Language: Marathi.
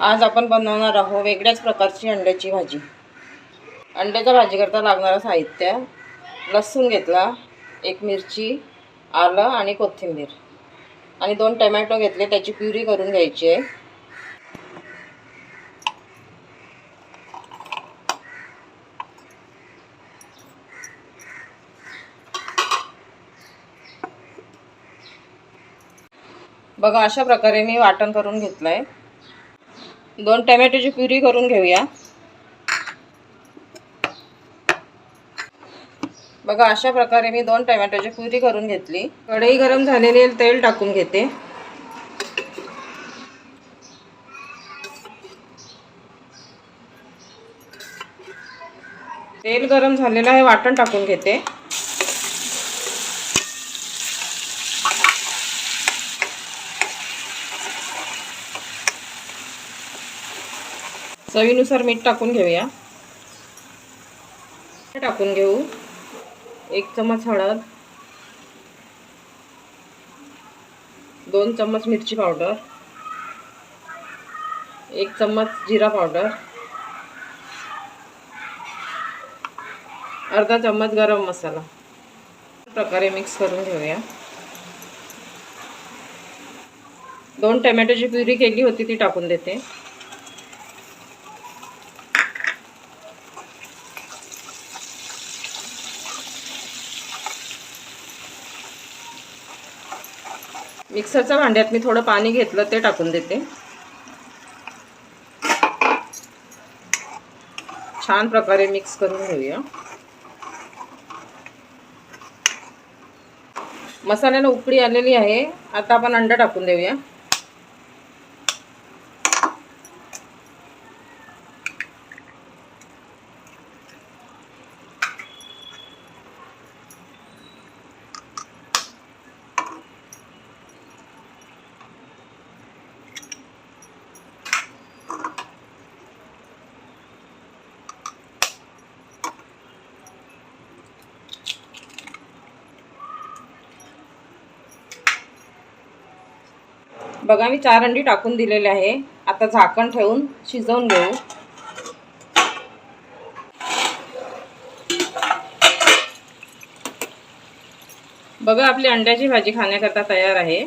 आज आपण बनवणार आहोत वेगळ्याच प्रकारची अंड्याची भाजी. अंड्याच्या भाजी करता लागणारं साहित्य लसूण घेतला एक मिरची आलं आणि कोथिंबीर. आणि दोन टमॅटो घेतले त्याची प्युरी करून घ्यायची आहे. बघा अशा प्रकारे मी वाटण करून घेतलं आहे दोन टमॅटोची प्युरी करून घेऊया. बघा अशा प्रकारे मी दोन टमॅटोची प्युरी करून घेतली. कढई गरम झालेली तेल टाकून घेते. तेल गरम झालेलं आहे वाटण टाकून घेते. चवीनुसार मीठ टाकून घेऊया. टाकून घेऊ. एक चमच हळद. दोन चम्मच मिरची पावडर. एक चम्मच जिरा पावडर. अर्धा चम्मच गरम मसाला. प्रकारे मिक्स करून घेऊया. दोन टमॅटोची प्युरी केली होती ती टाकून देते. मिक्सरच्या भांड्यात मी थोडं पाणी घेतलं ते टाकून देते. छान प्रकारे मिक्स करून घेऊया. मसाल्याला उकळी आलेली आहे. आता आपण अंडा टाकून देऊया. बघा मी चार अंडी टाकून दिलेले आहे. आता झाकण ठेवून शिजवून घेऊ. बघा आपली अंड्याची भाजी खाण्याकरता तयार आहे.